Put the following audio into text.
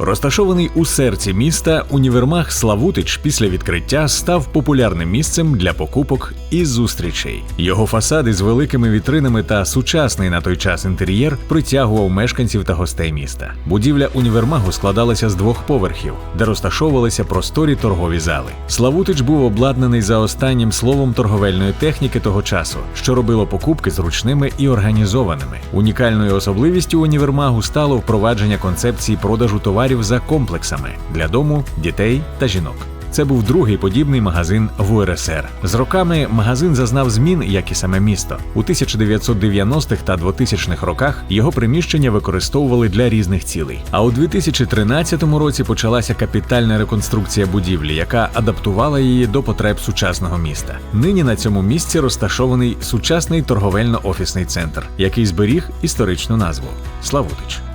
Розташований у серці міста, універмаг Славутич після відкриття став популярним місцем для покупок і зустрічей. Його фасади з великими вітринами та сучасний на той час інтер'єр притягував мешканців та гостей міста. Будівля універмагу складалася з двох поверхів, де розташовувалися просторі торгові зали. Славутич був обладнаний за останнім словом торговельної техніки того часу, що робило покупки зручними і організованими. Унікальною особливістю універмагу стало впровадження концепції продажу товарів за комплексами для дому, дітей та жінок. Це був другий подібний магазин в УРСР. З роками магазин зазнав змін, як і саме місто. У 1990-х та 2000-х роках його приміщення використовували для різних цілей. А у 2013 році почалася капітальна реконструкція будівлі, яка адаптувала її до потреб сучасного міста. Нині на цьому місці розташований сучасний торговельно-офісний центр, який зберіг історичну назву Славутич.